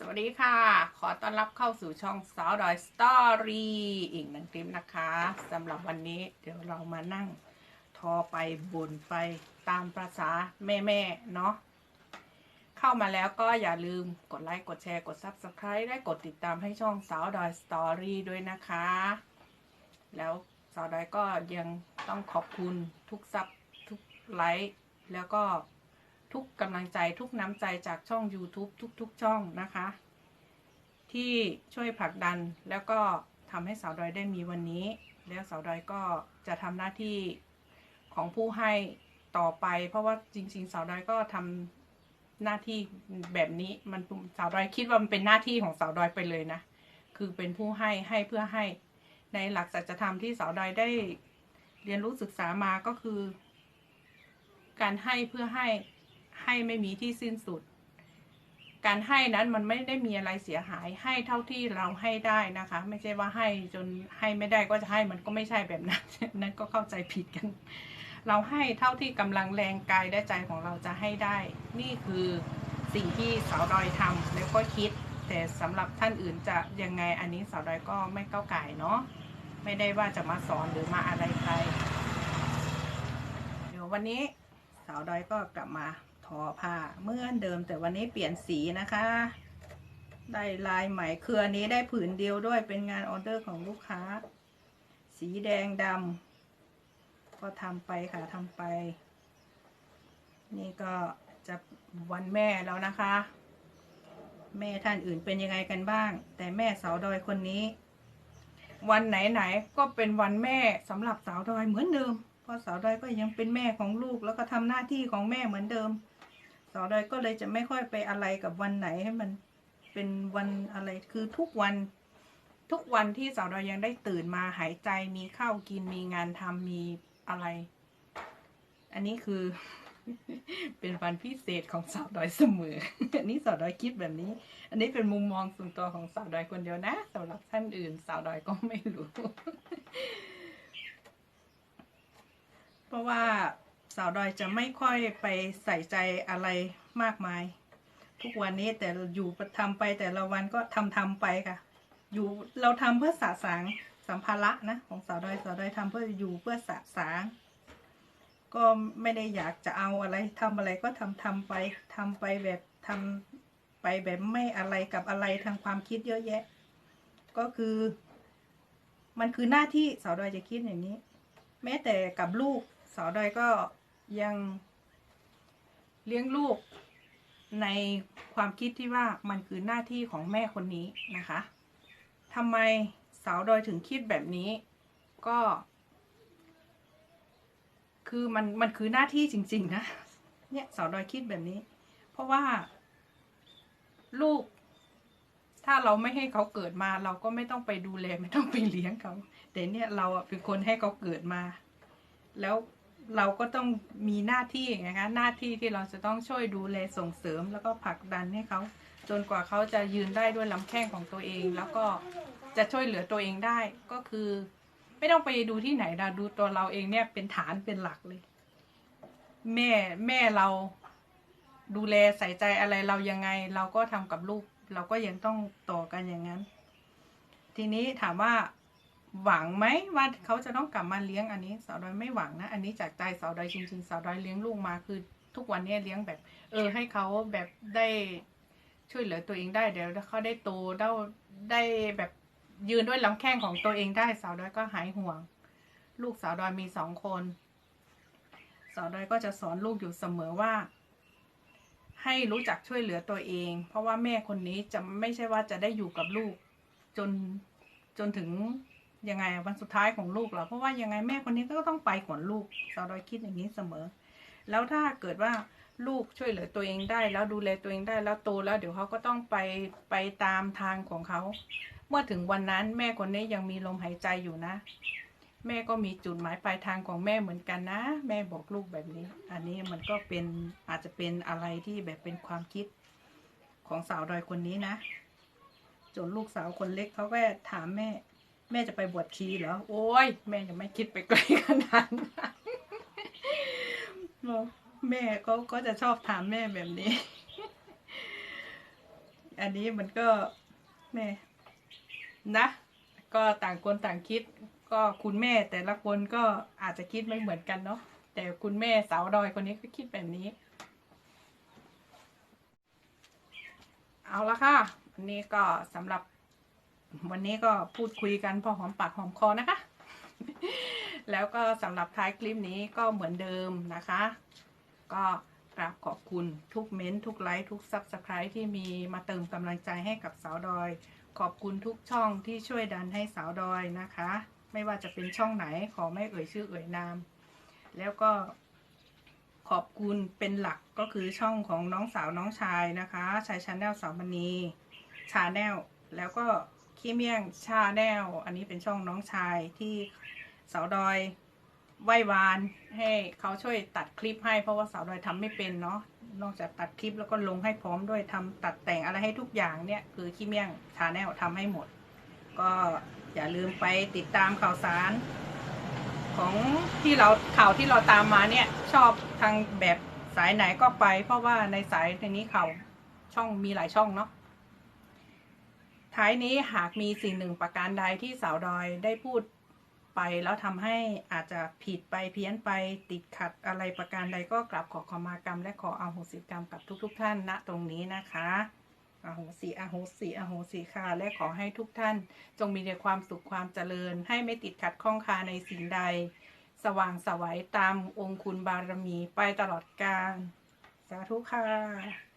สวัสดีค่ะ ขอต้อนรับเข้าสู่ช่องสาวดอยสตอรี่อีกหนึ่งคลิปนะคะสำหรับวันนี้เดี๋ยวเรามานั่ง ทอไปบ่นไปตามประษาแม่ๆเนาะเข้ามาแล้วก็อย่าลืมกดไลค์ กดแชร์ กด Subscribe และกดติดตามให้ช่องสาวดอยสตอรี่ด้วยนะคะ แล้วสาวดอยก็ยังต้องขอบคุณทุกซับทุกไลค์แล้วก็ ทุกกำลังใจทุกน้ำใจจากช่อง YouTube ทุก ๆ ช่องนะคะ ที่ช่วยผลักดันแล้วก็ทำให้สาวดอยได้มีวันนี้ แล้วสาวดอยก็จะทำหน้าที่ของผู้ให้ต่อไป เพราะว่าจริง ๆ สาวดอยก็ทำหน้าที่แบบนี้มันสาวดอยคิดว่ามันเป็นหน้าที่ของสาวดอยไปเลยนะ คือเป็นผู้ให้ให้เพื่อให้ในหลักสัจธรรมที่สาวดอยได้เรียนรู้ศึกษามาก็คือ การให้เพื่อให้ ให้ไม่มีที่สิ้นสุด การให้นั้นมันไม่ได้มีอะไรเสียหาย ให้เท่าที่เราให้ได้นะคะ ไม่ใช่ว่าให้จนให้ไม่ได้ก็จะให้มันก็ไม่ใช่แบบนั้นนั่นก็เข้าใจผิดกัน เราให้เท่าที่กำลังแรงกายและใจของเราจะให้ได้ นี่คือสิ่งที่สาวดอยทำแล้วก็คิด แต่สำหรับท่านอื่นจะยังไงอันนี้สาวดอยก็ไม่ก้าวไก่เนาะไม่ได้ว่าจะมาสอนหรือมาอะไรใคร เดี๋ยววันนี้สาวดอยก็กลับมา ทอผ้าเหมื่อนเดิมแต่วันนี้เปลี่ยนสีนะคะ ได้ลายใหม่เครือนี้ได้ผืนเดียวด้วยเป็นงานออเดอร์ของลูกค้า สีแดงดำก็ทำไปค่ะทำไป นี่ก็จะวันแม่แล้วนะคะ แม่ท่านอื่นเป็นยังไงกันบ้าง แต่แม่สาวดอยคนนี้ วันไหนๆก็เป็นวันแม่สำหรับสาวดอยเหมือนเดิมเพราะสาวดอยก็ยังเป็นแม่ของลูกแล้วก็ทำหน้าที่ของแม่เหมือนเดิม สาวดอยก็เลยจะไม่ค่อยไปอะไรกับวันไหนให้มันเป็นวันอะไรคือทุกวันทุกวันที่สาวดอยยังได้ตื่นมาหายใจมีข้าวกินมีงานทำมีอะไร อันนี้คือ เป็นวันพิเศษของสาวดอยเสมอ อันนี้สาวดอยคิดแบบนี้ อันนี้เป็นมุมมองส่วนตัวของสาวดอยคนเดียวนะสำหรับท่านอื่น สาวดอยก็ไม่รู้ เพราะว่า สาวดอยจะไม่ค่อยไปใส่ใจอะไรมากมาย ทุกวันนี้แต่อยู่ทำไปแต่ละวันก็ทำทำไปค่ะ อยู่เราทำเพื่อสะสางสัมภาระนะของสาวดอยสาวดอยทำเพื่ออยู่เพื่อสะสาง ก็ไม่ได้อยากจะเอาอะไรทำอะไรก็ทำทำไปทำไปแบบทำไปแบบไม่อะไรกับอะไรทางความคิดเยอะแยะ ก็คือ มันคือหน้าที่สาวดอยจะคิดอย่างนี้ แม้แต่กับลูกสาวดอยก็ ยังเลี้ยงลูกในความคิดที่ว่ามันคือหน้าที่ของแม่คนนี้นะคะทำไมสาวดอยถึงคิดแบบนี้ก็ คือมันมันคือหน้าที่จริง ๆ นะ เนี่ยสาวดอยคิดแบบนี้ เพราะว่า ลูก ถ้าเราไม่ให้เขาเกิดมา เราก็ไม่ต้องไปดูแลไม่ต้องไปเลี้ยงเขาแต่เนี่ยเราเป็นคนให้เขาเกิดมา แล้ว เราก็ต้องมีหน้าที่ไงคะหน้าที่ที่เราจะต้องช่วยดูแลส่งเสริม แล้วก็ผลักดันให้เขาจนกว่าเขาจะยืนได้ด้วยลำแข้งของตัวเอง แล้วก็จะช่วยเหลือตัวเองได้ก็คือ ไม่ต้องไปดูที่ไหนนะดูตัวเราเองเนี่ยเป็นฐานเป็นหลักเลย แม่แม่เราดูแลใส่ใจอะไรเรายังไง เราก็ทำกับลูก เราก็ยังต้องต่อกันอย่างนั้น ทีนี้ถามว่า หวังไหมว่าเขาจะต้องกลับมาเลี้ยงอันนี้สาวดอยไม่หวังนะ อันนี้จากใจสาวดอยจริงๆสาวดอยเลี้ยงลูกมาคือทุกวันนี้เลี้ยงแบบ เออ ให้เขาแบบได้ช่วยเหลือตัวเองได้เดี๋ยวเขาได้โตได้ได้แบบยืนด้วยลำแข้งของตัวเองได้สาวดอยก็หายห่วง ลูกสาวดอยมีสองคน สาวดอยก็จะสอนลูกอยู่เสมอว่า ให้รู้จักช่วยเหลือตัวเอง เพราะว่าแม่คนนี้จะไม่ใช่ว่าจะได้อยู่กับลูก จนจนถึง ยังไงวันสุดท้ายของลูกเรอเพราะว่ายังไงแม่คนนี้ก็ต้องไปก่อนลูกสาวดอยคิดอย่างนี้เสมอ แล้วถ้าเกิดว่าลูกช่วยเหลือตัวเองได้ แล้วดูแลตัวเองได้แล้วโตแล้วเดี๋ยวเขาก็ต้องไปไปตามทางของเขา เมื่อถึงวันนั้นแม่คนนี้ยังมีลมหายใจอยู่นะ แม่ก็มีจุดหมายปลายทางของแม่เหมือนกันนะ แม่บอกลูกแบบนี้ อันนี้มันก็เป็นอาจจะเป็นอะไรที่แบบเป็นความคิดของสาวดอยคนนี้นะจนลูกสาวคนเล็กเขาก็ถามแม่ แม่จะไปบวชชีเหรอ โอ้ย แม่ยังไม่คิดไปไกลขนาดนั้นบอกแม่ก็ก็จะชอบถามแม่แบบนี้ อันนี้มันก็แม่นะ ก็ต่างคนต่างคิด ก็คุณแม่แต่ละคนก็อาจจะคิดไม่เหมือนกันเนาะ แต่คุณแม่สาวดอยคนนี้ก็คิดแบบนี้ เอาละค่ะวันนี้ก็สำหรับ วันนี้ก็พูดคุยกันพอหอมปากหอมคอนะคะ แล้วก็สำหรับท้ายคลิปนี้ก็เหมือนเดิมนะคะ ก็กราบขอบคุณทุกเม้นต์ทุกไลค์ทุกซับสไคร b ์ที่มีมาเติมกำลังใจให้กับสาวดอย ขอบคุณทุกช่องที่ช่วยดันให้สาวดอยนะคะ ไม่ว่าจะเป็นช่องไหนขอไม่เอ่ยชื่อเอ่ยนาม แล้วก็ขอบคุณเป็นหลักก็คือช่องของน้องสาวน้องชายนะคะชายชาแนลสาวมณีชาแนลแล้วก็ ขี้เมี่ยงชาแนลอันนี้เป็นช่องน้องชายที่สาวดอยไหว้วานให้เขาช่วยตัดคลิปให้เพราะว่าสาวดอยทำไม่เป็นเนาะนอกจากตัดคลิปแล้วก็ลงให้พร้อมด้วยทำตัดแต่งอะไรให้ทุกอย่างเนี่ยคือขี้เมี่ยงชาแนลทำให้หมด ก็อย่าลืมไปติดตามข่าวสาร ของที่เราข่าวที่เราตามมาเนี่ยชอบทางแบบสายไหนก็ไป เพราะว่าในสายในนี้ข่าวช่องมีหลายช่องเนาะ ท้ายนี้หากมีสิ่งหนึ่งประการใดที่สาวดอยได้พูดไปแล้วทำให้อาจจะผิดไปเพี้ยนไปติดขัดอะไรประการใดก็กลับขอขมากรรม และขออโหสิกรรมกับทุกๆท่านณตรงนี้นะคะอโหสิอโหสิอโหสิค่ะและขอให้ทุกท่าน จงมีแต่ความสุขความเจริญ ให้ไม่ติดขัดข้องคาในสิ่งใด สว่างสวัยตามองคุณบารมีไปตลอดกาลสาธุค่ะ